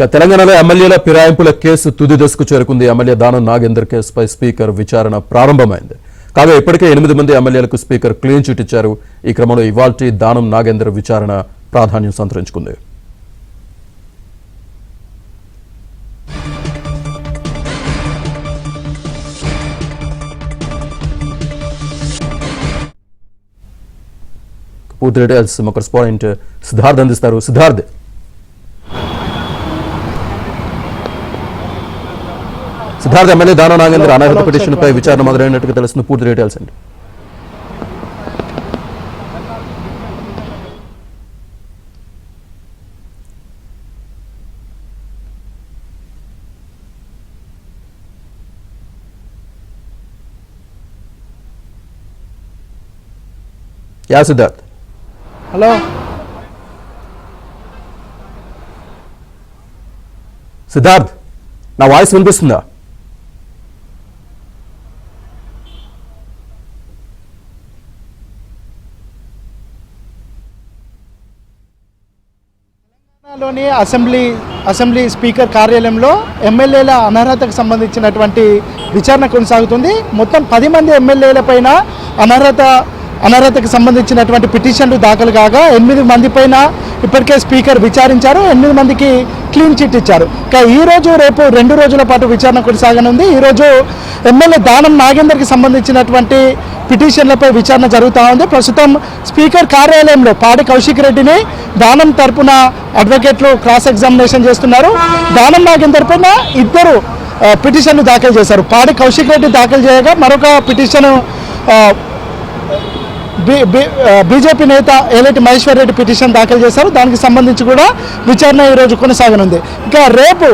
ఇక తెలంగాణలో ఎమ్మెల్యేల ఫిరాయింపుల కేసు తుది దశకు చేరుకుంది. ఎమ్మెల్యే దానం నాగేందర్ కేసుపై స్పీకర్ విచారణ ప్రారంభమైంది. కాగా ఇప్పటికే ఎనిమిది మంది ఎమ్మెల్యేలకు స్పీకర్ క్లీన్ చిట్ ఇచ్చారు. ఈ క్రమంలో ఇవాల్టి దానం నాగేందర్ విచారణ ప్రాధాన్యం సంతరించుకుంది. పూర్తి డీటెయిల్స్ మా పాయింట్ సిద్ధార్థ్ అందిస్తారు. సిద్ధార్థ్ సిద్ధార్థ్ ఎమ్మెల్యే దానా నాగేంద్ర అనర్హత పిటిషన్ పై విచారణ మొదలైనట్టుగా తెలుస్తుంది. పూర్తి డీటెయిల్స్ అండి. యా సిద్ధార్థ్. హలో. సిద్ధార్థ్ నా వాయిస్ వినిపిస్తుందా? తెలంగాణలోని అసెంబ్లీ అసెంబ్లీ స్పీకర్ కార్యాలయంలో ఎమ్మెల్యేల అనర్హతకు సంబంధించినటువంటి విచారణ కొనసాగుతుంది. మొత్తం పది మంది ఎమ్మెల్యేల పైన అనర్హత అనర్హతకు సంబంధించినటువంటి పిటిషన్లు దాఖలు కాగా ఎనిమిది మంది పైన ఇప్పటికే స్పీకర్ విచారించారు. ఎనిమిది మందికి క్లీన్ చిట్ ఇచ్చారు. ఇక ఈ రోజు రేపు రెండు రోజుల పాటు విచారణ కొనసాగనుంది. ఈరోజు ఎమ్మెల్యే దానం నాగేందర్కి సంబంధించినటువంటి పిటిషన్లపై విచారణ జరుగుతూ ఉంది. ప్రస్తుతం స్పీకర్ కార్యాలయంలో పాడి కౌశిక్ రెడ్డిని దానం తరపున అడ్వకేట్లు క్రాస్ ఎగ్జామినేషన్ చేస్తున్నారు. దానం నాగేందర్ పైన ఇద్దరు పిటిషన్లు దాఖలు చేశారు. పాడి కౌశిక్ రెడ్డి దాఖలు చేయగా మరొక పిటిషన్ బీజేపీ నేత ఏలేటి మహేశ్వర్ రెడ్డి పిటిషన్ దాఖలు చేశారు. దానికి సంబంధించి కూడా విచారణ ఈరోజు కొనసాగనుంది. ఇంకా రేపు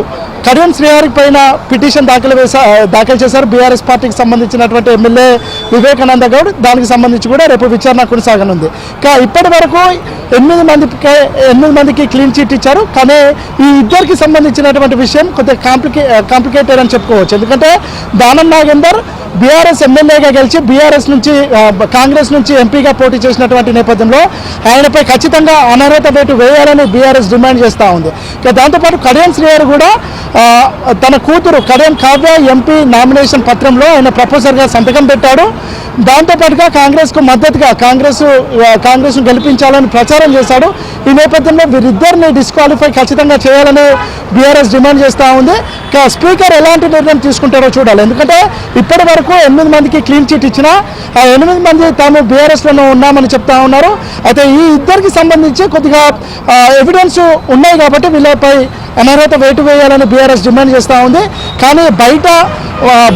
కడియం శ్రీహరి పైన పిటిషన్ దాఖలు వేసా దాఖలు చేశారు. బీఆర్ఎస్ పార్టీకి సంబంధించినటువంటి ఎమ్మెల్యే వివేకానంద గౌడ్. దానికి సంబంధించి కూడా రేపు విచారణ కొనసాగనుంది. ఇక ఇప్పటి వరకు ఎనిమిది మందికి ఎనిమిది మందికి క్లీన్ చిట్ ఇచ్చారు. కానీ ఈ ఇద్దరికి సంబంధించినటువంటి విషయం కొద్దిగా కాంప్లికే కాంప్లికేటెడ్ అని చెప్పుకోవచ్చు. ఎందుకంటే దానం నాగేందర్ బీఆర్ఎస్ ఎమ్మెల్యేగా గెలిచి బీఆర్ఎస్ నుంచి కాంగ్రెస్ నుంచి ఎంపీగా పోటీ చేసినటువంటి నేపథ్యంలో ఆయనపై ఖచ్చితంగా అనర్హత వేటు వేయాలని బీఆర్ఎస్ డిమాండ్ చేస్తూ ఉంది. ఇక దాంతోపాటు కడియం శ్రీహరి కూడా తన కూతురు కడియం కావ్య ఎంపీ నామినేషన్ పత్రంలో ఆయన ప్రపోజర్గా సంతకం పెట్టాడు. దాంతోపాటుగా కాంగ్రెస్కు మద్దతుగా కాంగ్రెస్ కాంగ్రెస్ కాంగ్రెస్ను గెలిపించాలని ప్రచారం చేశాడు. ఈ నేపథ్యంలో వీరిద్దరిని డిస్క్వాలిఫై ఖచ్చితంగా చేయాలని బీఆర్ఎస్ డిమాండ్ చేస్తూ ఉంది. స్పీకర్ ఎలాంటి నిర్ణయం తీసుకుంటారో చూడాలి. ఎందుకంటే ఇప్పటి వరకు ఎనిమిది మందికి క్లీన్ చిట్ ఇచ్చినా ఆ ఎనిమిది మంది తాము బీఆర్ఎస్లోనే ఉన్నామని చెప్తా ఉన్నారు. అయితే ఈ ఇద్దరికి సంబంధించి కొద్దిగా ఎవిడెన్స్ ఉన్నాయి కాబట్టి వీళ్ళపై అనర్హత వేటు వేయాలని బీఆర్ఎస్ డిమాండ్ చేస్తూ ఉంది. కానీ బయట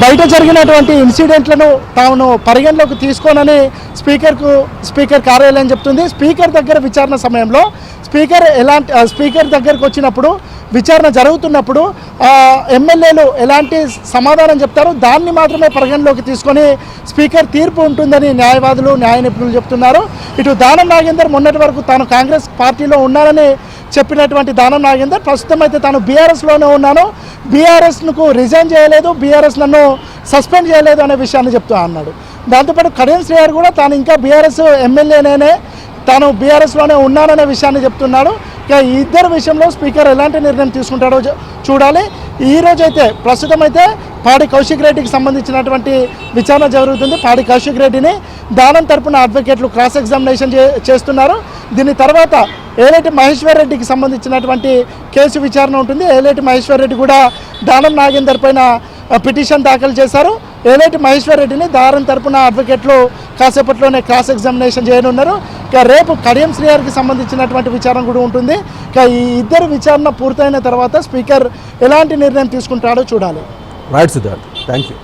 బయట జరిగినటువంటి ఇన్సిడెంట్లను తాను పరిగణలోకి తీసుకోనని స్పీకర్కు స్పీకర్ కార్యాలయం చెప్తుంది. స్పీకర్ దగ్గర విచారణ సమయంలో స్పీకర్ ఎలాంటి స్పీకర్ దగ్గరకు వచ్చినప్పుడు విచారణ జరుగుతున్నప్పుడు ఎమ్మెల్యేలు ఎలాంటి సమాధానం చెప్తారో దాన్ని మాత్రమే పరిగణలోకి తీసుకొని స్పీకర్ తీర్పు ఉంటుందని న్యాయవాదులు న్యాయ నిపుణులు చెప్తున్నారు. ఇటు దానం నాగేందర్ మొన్నటి వరకు తాను కాంగ్రెస్ పార్టీలో ఉన్నారని చెప్పినటువంటి దానం నాగేందర్. ప్రస్తుతం అయితే తాను బీఆర్ఎస్లోనే ఉన్నాను. బీఆర్ఎస్కు రిజైన్ చేయలేదు. బీఆర్ఎస్ నన్ను సస్పెండ్ చేయలేదు అనే విషయాన్ని చెప్తూ అన్నాడు. దాంతోపాటు కడియం శ్రీహరి కూడా తాను ఇంకా బీఆర్ఎస్ ఎమ్మెల్యేనే తాను బీఆర్ఎస్లోనే ఉన్నాననే విషయాన్ని చెప్తున్నాడు. ఇక ఇద్దరు విషయంలో స్పీకర్ ఎలాంటి నిర్ణయం తీసుకుంటాడో చూడాలి. ఈ ప్రస్తుతం అయితే పాడి కౌశిక్ రెడ్డికి సంబంధించినటువంటి విచారణ జరుగుతుంది. పాడి కౌశిక్ రెడ్డిని దానం తరపున అడ్వకేట్లు క్రాస్ ఎగ్జామినేషన్ చే- చేస్తున్నారు. దీని తర్వాత ఏలేటి మహేశ్వర్ రెడ్డికి సంబంధించినటువంటి కేసు విచారణ ఉంటుంది. ఏలేటి మహేశ్వర్ రెడ్డి కూడా దానం నాగేందర్ పైన పిటిషన్ దాఖలు చేశారు. ఏలేటి మహేశ్వర్ రెడ్డిని దారం తరపున అడ్వకేట్లు కాసేపట్లోనే క్రాస్ ఎగ్జామినేషన్ చేయనున్నారు. ఇక రేపు కడియం శ్రీహారికి సంబంధించినటువంటి విచారణ కూడా ఉంటుంది. ఇక ఈ ఇద్దరు విచారణ పూర్తయిన తర్వాత స్పీకర్ ఎలాంటి నిర్ణయం తీసుకుంటాడో చూడాలి. Right Siddharth thank you